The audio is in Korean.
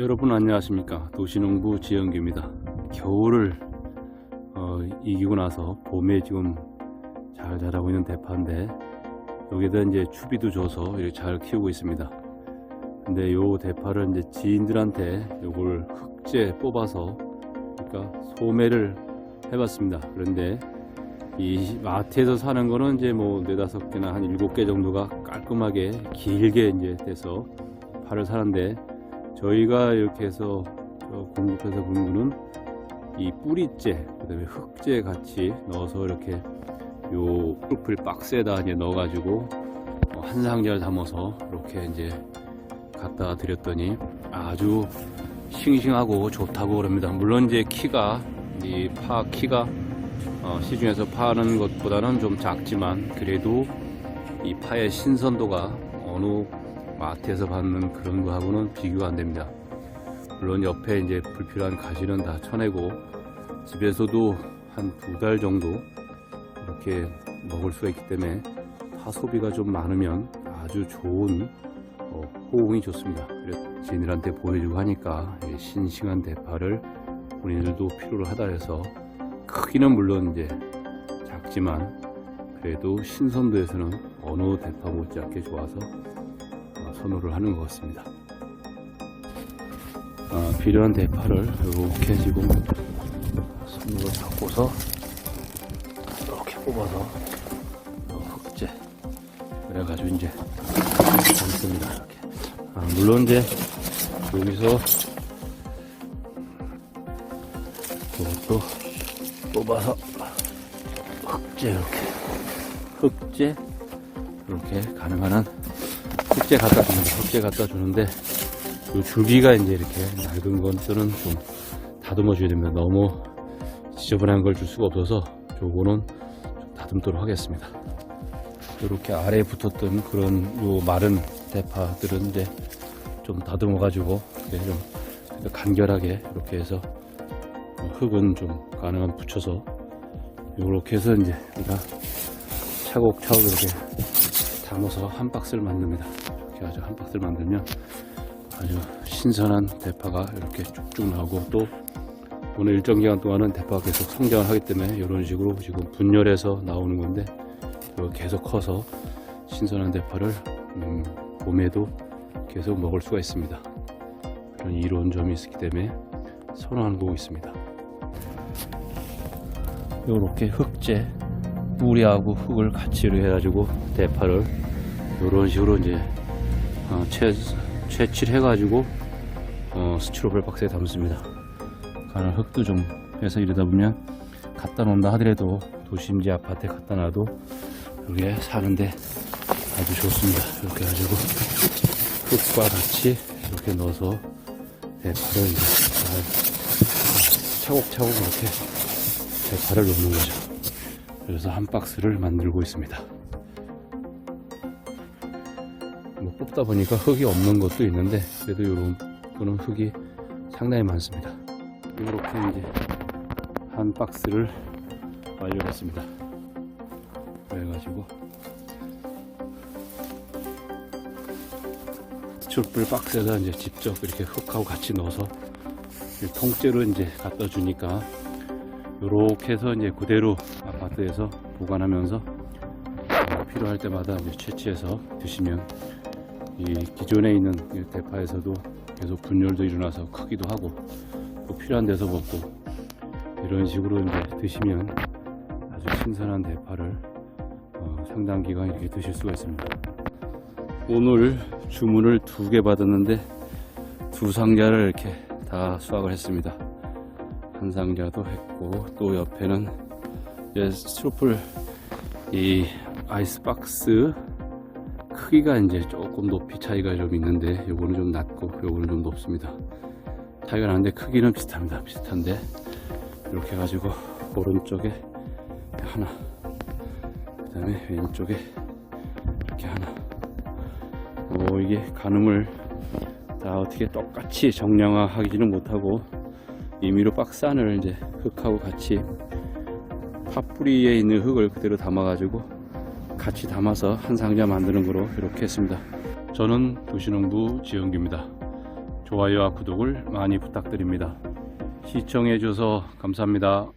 여러분 안녕하십니까? 도시농부 지영규입니다. 겨울을 어, 이기고 나서 봄에 지금 잘 자라고 있는 대파인데 여기다 이제 추비도 줘서 이렇게 잘 키우고 있습니다. 근데 요 대파를 이제 지인들한테 요걸 흑제 뽑아서 그러니까 소매를 해봤습니다. 그런데 이 마트에서 사는 거는 이제 뭐 네다섯 개나 한 일곱 개 정도가 깔끔하게 길게 이제 돼서 파를 사는데 저희가 이렇게 해서 저 공급해서 본 거는 이 뿌리째 그다음에 흙재 같이 넣어서 이렇게 요풀 박스에다 이제 넣어가지고 어, 한 상자를 담아서 이렇게 이제 갖다 드렸더니 아주 싱싱하고 좋다고 그럽니다. 물론 이제 키가 이 파 키가 어, 시중에서 파는 것보다는 좀 작지만 그래도 이 파의 신선도가 어느 마트에서 받는 그런 거하고는 비교가 안 됩니다. 물론 옆에 이제 불필요한 가시는 다 쳐내고 집에서도 한 두 달 정도 이렇게 먹을 수가 있기 때문에 파 소비가 좀 많으면 아주 좋은 어, 호응이 좋습니다. 지인들한테 보여주고 하니까 이 싱싱한 대파를 본인들도 필요로 하다 해서 크기는 물론 이제 작지만 그래도 신선도에서는 어느 대파 못지않게 좋아서 어, 선호를 하는 것 같습니다. 어, 필요한 대파를 이렇게 지금 손으로 잡고서 이렇게 뽑아서 어, 흑제 그래가지고 이제 담습니다 이렇게. 아, 물론 이제 여기서 이것도 뽑아서 흑제 이렇게 흑제 이렇게 가능한 한 흑제 갖다 줍니다. 흑제 갖다 주는데 요 줄기가 이제 이렇게 낡은 것들은 좀 다듬어 줘야 됩니다. 너무 지저분한 걸 줄 수가 없어서 요거는 좀 다듬도록 하겠습니다. 이렇게 아래에 붙었던 그런 요 마른 대파들은 이제 좀 다듬어 가지고 좀 간결하게 이렇게 해서 흙은 좀 가능한 붙여서 이렇게 해서 이제 우리가 차곡차곡 이렇게 담아서 한 박스를 만듭니다. 이렇게 아주 한 박스를 만들면 아주 신선한 대파가 이렇게 쭉쭉 나오고 또 오늘 일정 기간 동안은 대파가 계속 성장을 하기 때문에 이런 식으로 지금 분열해서 나오는 건데 계속 커서 신선한 대파를 음, 봄에도 계속 먹을 수가 있습니다. 그런 이로운 점이 있기 때문에 선호하는 거고 있습니다. 요렇게 흙재 뿌리하고 흙을 같이 이렇게 해가지고 대파를 요런 식으로 이제 어, 채, 채칠해가지고 어, 스티로폴 박스에 담습니다. 가는 흙도 좀 해서 이러다 보면 갖다 놓는다 하더라도 도심지 아파트에 갖다 놔도 여기에 사는데 아주 좋습니다. 이렇게 해가지고 흙과 같이 이렇게 넣어서 대파를 이제 잘 차곡차곡 이렇게 대파를 넣는 거죠. 그래서 한 박스를 만들고 있습니다. 뭐 뽑다 보니까 흙이 없는 것도 있는데 그래도 이런 거는 흙이 상당히 많습니다. 이렇게 이제 한 박스를 완료했습니다. 그래가지고 촛불 박스에다 이제 직접 이렇게 흙하고 같이 넣어서 통째로 이제 갖다 주니까 이렇게 해서 이제 그대로 아파트에서 보관하면서 어, 필요할 때마다 채취해서 드시면 이 기존에 있는 이 대파에서도 계속 분열도 일어나서 크기도 하고 또 필요한 데서 먹고 이런 식으로 이제 드시면 아주 신선한 대파를 어, 상당 기간 이렇게 드실 수가 있습니다. 오늘 주문을 두 개 받았는데 두 상자를 이렇게 다 수확을 했습니다. 한 상자도 했고 또 옆에는 이제 스티로폴 이 아이스박스 크기가 이제 조금 높이 차이가 좀 있는데 요거는 좀 낮고 요거는 좀 높습니다. 차이가 나는데 크기는 비슷합니다. 비슷한데 이렇게 해가지고 오른쪽에 하나 그 다음에 왼쪽에 이렇게 하나. 어 이게 가늠을 다 어떻게 똑같이 정량화 하기는 못하고 임의로 박스 안을 이제 흙하고 같이 팥뿌리에 있는 흙을 그대로 담아가지고 같이 담아서 한 상자 만드는 거로 이렇게 했습니다. 저는 도시농부 지영규입니다. 좋아요와 구독을 많이 부탁드립니다. 시청해 주셔서 감사합니다.